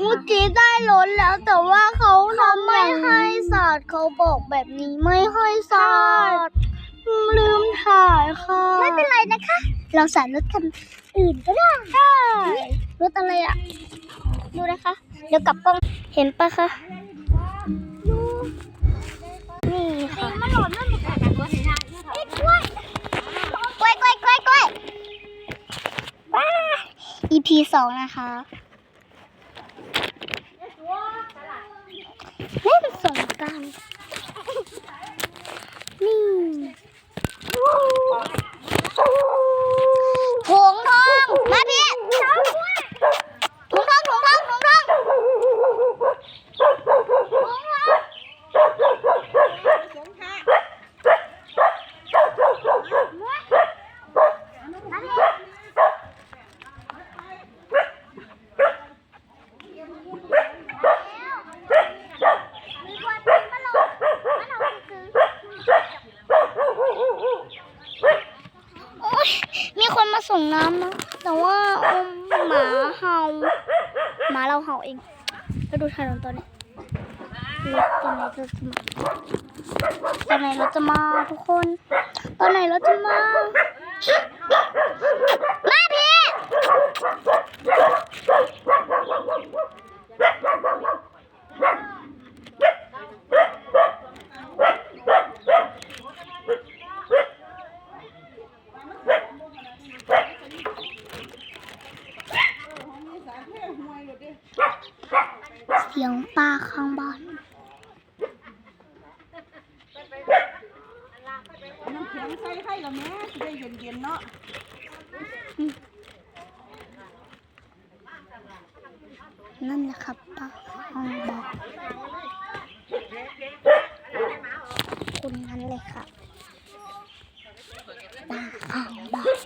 เมื่อกี้ได้รถแล้วแต่ว่าเขาทำไม่ให้สาดเขาบอกแบบนี้ไม่ให้สาดลืมถ่ายค่ะ ไม่เป็นไรนะคะ เราสาดรถคันอื่นก็ได้ใช่รถอะไรอะ ดูนะคะ เดี๋ยวกลับกล้องเห็นปะคะนี่ค่ะมันหล่นนั่นมันกลายเป็นตัวสีน้ำกล้วยกล้วยกล้วยกล้วยกล้วยว้า EP สองนะคะเล่น สงกรารนี่หงทอง มาพี่ถุงทองถุงทองถุงทองถุงทองมาพี่ มีคนเป็นมะโรงมะโรงซื้อโอ๊ย มีคนมาส่งน้ำนะแต่ว่าอมหมาเห่าหมาเราเห่าเองแล้วดูถนนตอนนี้ตอนไหนเราจะมาตอนไหนเราจะมาทุกคน ตอนไหนเราจะมา มาพี่ เสียงป้าข้างบ้านน้ำแข็งใส่ให้ละแม่สิได้เย็นๆเนาะนั่นแหละครับป้าข้างบ้านคุณนั้นเลยค่ะป้าข้างบ้าน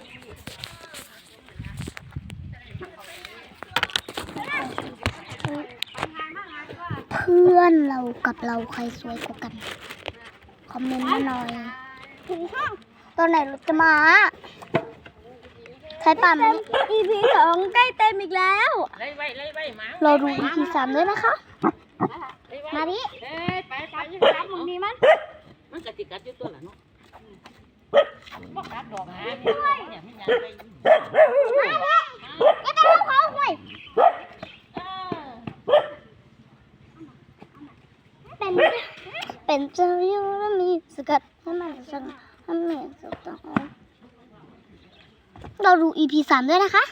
เพื่อนเรากับเราใครสวยกว่ากัน คอมเมนต์มาหน่อยถึงห้องตอนไหนรถจะมาใครป่ามัน EP สองใกล้เต็มอีกแล้วไล่ไว้ไล่ไว้หมาเราดู EP สามด้วยนะคะไล่ไว้มาดิเอ้ยไปไปอยืนรับมึงมีมันมันกติกัดอยู่ตัวละเนาะบอกกัดดอกหาเนี่ยไม่อยากไปก็ต้องเขาห่วย เออ เป็น เป็นเจ้าอยู่แล้วมีสกัดให้มันสงให้มันสกัดเราดู EP สามด้วยนะคะ